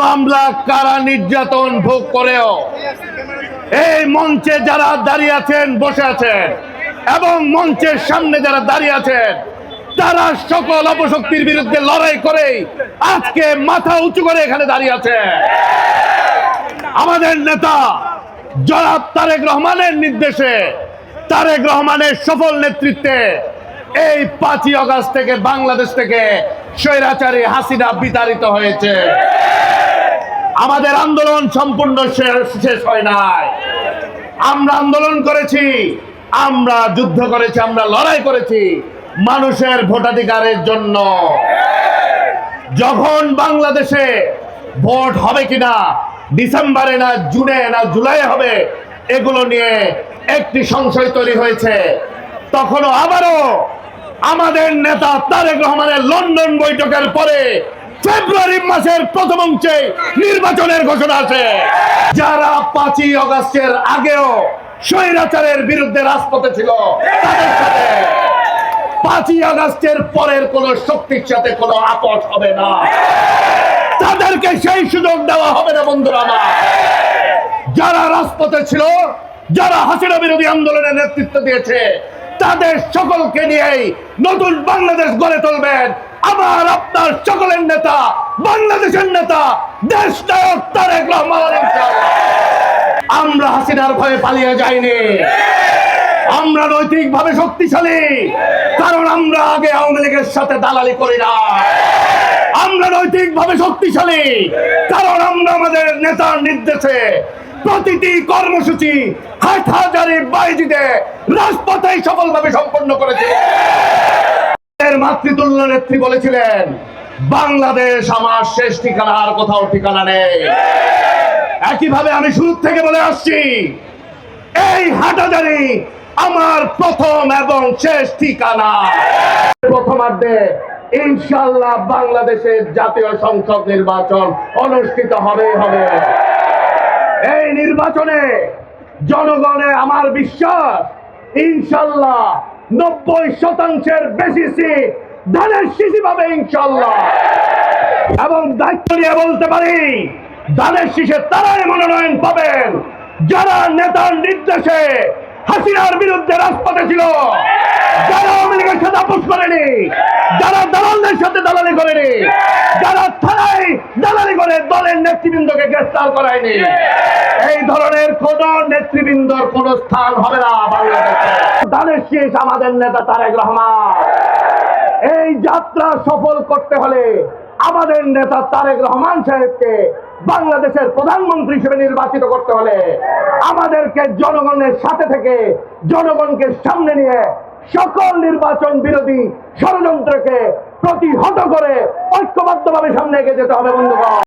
মামলা কারা নির্যাতন ভোগ করেও? এই মঞ্চে যারা দাঁড়িয়ে আছেন, বসে আছেন, এবং মঞ্চের সামনে যারা দাঁড়িয়ে আছেন, তারা সকল অপশক্তির বিরুদ্ধে লড়াই করে আজকে মাথা উঁচু করে এখানে দাঁড়িয়ে আছে আমাদের নেতা জনাব তারেক রহমানের নির্দেশে, তারেক রহমানের সফল নেতৃত্বে এই পাঁচই আগস্ট থেকে বাংলাদেশ থেকে স্বৈরাচারী হাসিনা বিতাড়িত হয়েছে। আমাদের আন্দোলন সম্পূর্ণ শেষ হয় নাই। আমরা আন্দোলন করেছি, আমরা যুদ্ধ করেছি, আমরা লড়াই করেছি মানুষের ভোটাধিকারের জন্য। যখন বাংলাদেশে ভোট হবে কিনা, ডিসেম্বরে না জুনে না জুলাই হবে, এগুলো নিয়ে একটি সংশয় তৈরি হয়েছে। তখনও আবারও আমাদের নেতা তারেক রহমানের লন্ডন বৈঠকের পরে ফেব্রুয়ারি মাসের প্রথম অংশে নির্বাচনের ঘোষণা আছে। যারা পাঁচই অগস্টের আগেও স্বৈরাচারের বিরুদ্ধে রাজপথে ছিল, তাদের সাথে পাঁচই পরের কোন শক্তির সাথে হবে না। তাদেরকে সেই সুযোগ দেওয়া হবে না, বন্ধুরা আমার। যারা রাজপথে ছিল, যারা হাসিনা বিরোধী আন্দোলনের নেতৃত্ব দিয়েছে, তাদের সকলকে নিয়েই নতুন বাংলাদেশ গড়ে তুলবেন আমার আপনার সকলের নেতা, বাংলাদেশের নেতা, দেশ নায়ক তারেক রহমান। আমরা হাসিনার ভয়ে পালিয়ে যাইনি। আমরা নৈতিক ভাবে শক্তিশালী, কারণ আমরা আগে আওয়ামী লীগের সাথে দালালি করি না। আমরা নৈতিক ভাবে শক্তিশালী, কারণ আমরা আমাদের নেতার নির্দেশে প্রতিটি কর্মসূচি হাজারি বাইজিতে রাজপথে সফলভাবে সম্পন্ন করেছে। এর মাতৃতুল্য নেত্রী বলেছিলেন, বাংলাদেশ আমার শেষ ঠিকানা, আর কোথাও ঠিকানা নেই। একইভাবে আমি শুরু থেকে বলে আসছি, এই হাটাজারি আমার প্রথম এবং শেষ ঠিকানা। প্রথমার্ধে ইনশাল্লাহ বাংলাদেশের জাতীয় সংসদ নির্বাচন অনুষ্ঠিত হবে হবে। এই নির্বাচনে জনগণে আমার বিশ্বাস ইনশাল্লাহ নব্বই শতাংশের বেশি ধানের শিশি পাবে ইনশাল্লাহ এবং দায়িত্ব নিয়ে বলতে পারি, ধানের শীষে তারাই মনোনয়ন পাবেন। যারা নেতার নির্দেশে হাসিনার বিরুদ্ধে রাজপথে ছিল, যারা লীগের সাথে আপোষ করেনি, যারা দালালদের সাথে দালালি করেনি, যারা থানায় দালালি করে দলের নেতৃবৃন্দকে গ্রেফতার করায়নি। এই ধরনের কোন নেতৃবৃন্দর কোন স্থান হবে না বাংলাদেশে। শীষ আমাদের নেতা তারেক রহমান। এই যাত্রা সফল করতে হলে আমাদের নেতা তারেক রহমান সাহেবকে বাংলাদেশের প্রধানমন্ত্রী হিসেবে নির্বাচিত করতে হলে আমাদেরকে জনগণের সাথে থেকে জনগণকে সামনে নিয়ে সকল নির্বাচন বিরোধী ষড়যন্ত্রকে প্রতিহত করে ঐক্যবদ্ধভাবে সামনে এগিয়ে যেতে হবে বন্ধুগণ।